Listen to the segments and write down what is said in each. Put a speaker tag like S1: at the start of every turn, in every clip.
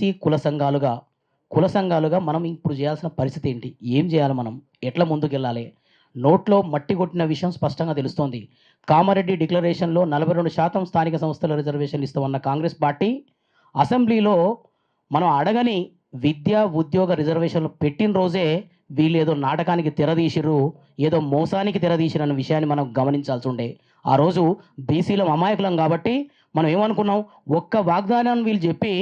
S1: BC కుల సంఘాలుగా కుల సంఘాలుగా మనం ఇప్పుడు చేయాల్సిన పరిస్థితి ఏంటి? ఏం చేయాలి మనం? ఎట్లా ముందుకెళ్ళాలి? నోట్లో మట్టి కొట్టిన విషయం స్పష్టంగా తెలుస్తోంది. కామారెడ్డి డిక్లరేషన్లో నలభై రెండు శాతం స్థానిక సంస్థల రిజర్వేషన్లు ఇస్తామన్న కాంగ్రెస్ పార్టీ అసెంబ్లీలో మనం అడగని విద్యా ఉద్యోగ రిజర్వేషన్లు పెట్టిన రోజే వీళ్ళు ఏదో నాటకానికి తెరదీసిరు ఏదో మోసానికి తెరదీసిరు అన్న విషయాన్ని మనం గమనించాల్సి ఉండే. ఆ రోజు బీసీలం అమాయకులం కాబట్టి మనం ఏమనుకున్నాం? ఒక్క వాగ్దానాన్ని వీళ్ళు చెప్పి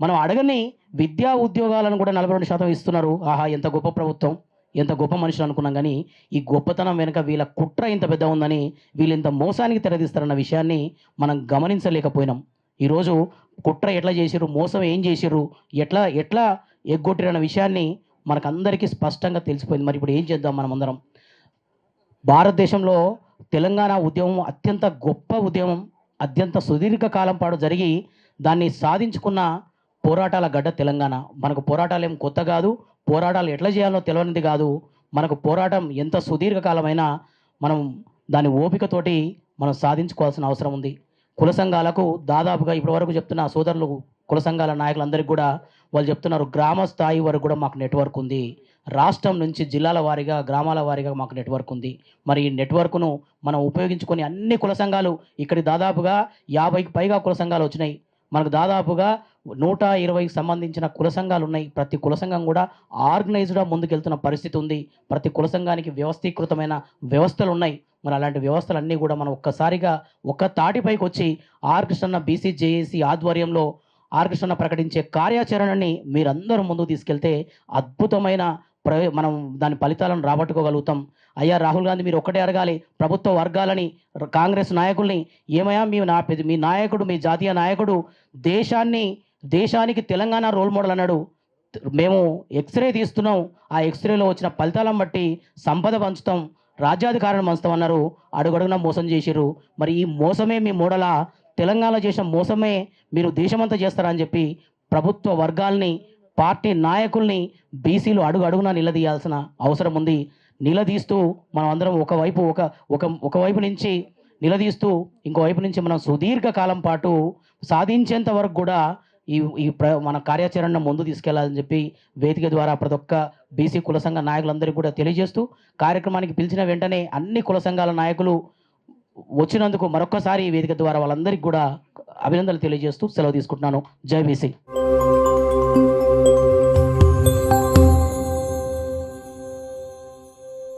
S1: మనం అడగని విద్యా ఉద్యోగాలను కూడా నలభై రెండు శాతం ఇస్తున్నారు. ఆహా ఎంత గొప్ప ప్రభుత్వం ఎంత గొప్ప మనుషులు అనుకున్నాం కానీ ఈ గొప్పతనం వెనుక వీళ్ళ కుట్ర ఇంత పెద్ద ఉందని వీళ్ళు ఇంత మోసానికి తెరదీస్తారన్న విషయాన్ని మనం గమనించలేకపోయినాం. ఈరోజు కుట్ర ఎట్లా చేసిర్రు మోసం ఏం చేసిర్రు ఎట్లా ఎట్లా ఎగ్గొట్టిరన్న విషయాన్ని మనకందరికీ స్పష్టంగా తెలిసిపోయింది. మరి ఇప్పుడు ఏం చేద్దాం మనం అందరం భారతదేశంలో తెలంగాణ ఉద్యమం అత్యంత గొప్ప ఉద్యమం అత్యంత సుదీర్ఘ కాలం పాటు జరిగి దాన్ని సాధించుకున్న పోరాటాల గడ్డ తెలంగాణ. మనకు పోరాటాలు ఏం కొత్త కాదు. పోరాటాలు ఎట్లా చేయాలో తెలియనిది కాదు. మనకు పోరాటం ఎంత సుదీర్ఘకాలమైనా మనం దాని ఓపికతోటి మనం సాధించుకోవాల్సిన అవసరం ఉంది. కుల సంఘాలకు దాదాపుగా ఇప్పటివరకు చెప్తున్న సోదరులు కుల సంఘాల నాయకులందరికీ కూడా వాళ్ళు చెప్తున్నారు గ్రామ స్థాయి వరకు కూడా మాకు నెట్వర్క్ ఉంది. రాష్ట్రం నుంచి జిల్లాల వారీగా గ్రామాల వారీగా మాకు నెట్వర్క్ ఉంది. మరి ఈ నెట్వర్క్ను మనం ఉపయోగించుకొని అన్ని కుల సంఘాలు ఇక్కడి దాదాపుగా యాభైకి పైగా కుల సంఘాలు వచ్చినాయి. మనకు దాదాపుగా నూట ఇరవైకి సంబంధించిన కుల సంఘాలు ఉన్నాయి. ప్రతి కుల సంఘం కూడా ఆర్గనైజ్డ్గా ముందుకెళ్తున్న పరిస్థితి ఉంది. ప్రతి కుల సంఘానికి వ్యవస్థీకృతమైన వ్యవస్థలు ఉన్నాయి. మరి అలాంటి వ్యవస్థలన్నీ కూడా మనం ఒక్కసారిగా ఒక్క తాటిపైకి వచ్చి ఆర్ బీసీ జేఏసీ ఆధ్వర్యంలో ఆర్కృష్ణ ప్రకటించే కార్యాచరణని మీరందరూ ముందుకు తీసుకెళ్తే అద్భుతమైన ప్రవే మనం దాని ఫలితాలను రాబట్టుకోగలుగుతాం. అయ్యా రాహుల్ గాంధీ మీరు ఒక్కటే అడగాలి. ప్రభుత్వ వర్గాలని కాంగ్రెస్ నాయకుల్ని ఏమయ్యా మీ నా మీ నాయకుడు మీ జాతీయ నాయకుడు దేశాన్ని దేశానికి తెలంగాణ రోల్ మోడల్ అన్నాడు. మేము ఎక్స్రే తీస్తున్నాం. ఆ ఎక్స్రేలో వచ్చిన ఫలితాలను బట్టి సంపద పంచుతాం. రాజ్యాధికారాన్ని పంచుతాం అన్నారు. అడుగడుగున మోసం చేసిర్రు. మరి ఈ మోసమే మీ మోడలా? తెలంగాణలో చేసిన మోసమే మీరు దేశమంతా చేస్తారని చెప్పి ప్రభుత్వ వర్గాల్ని పార్టీ నాయకుల్ని బీసీలు అడుగు అడుగున నిలదీయాల్సిన అవసరం ఉంది. నిలదీస్తూ మనం అందరం ఒకవైపు ఒక ఒక ఒకవైపు నుంచి నిలదీస్తూ ఇంకోవైపు నుంచి మనం సుదీర్ఘ కాలం పాటు సాధించేంత వరకు కూడా ఈ ఈ ప్ర మన కార్యాచరణను ముందు తీసుకెళ్ళాలని చెప్పి వేదిక ద్వారా ప్రతి ఒక్క బీసీ కుల సంఘ నాయకులందరికీ కూడా తెలియజేస్తూ కార్యక్రమానికి పిలిచిన వెంటనే అన్ని కుల సంఘాల నాయకులు వచ్చినందుకు మరొక్కసారి ఈ వేదిక ద్వారా వాళ్ళందరికీ కూడా అభినందనలు తెలియజేస్తూ సెలవు తీసుకుంటున్నాను. జై బీసీ.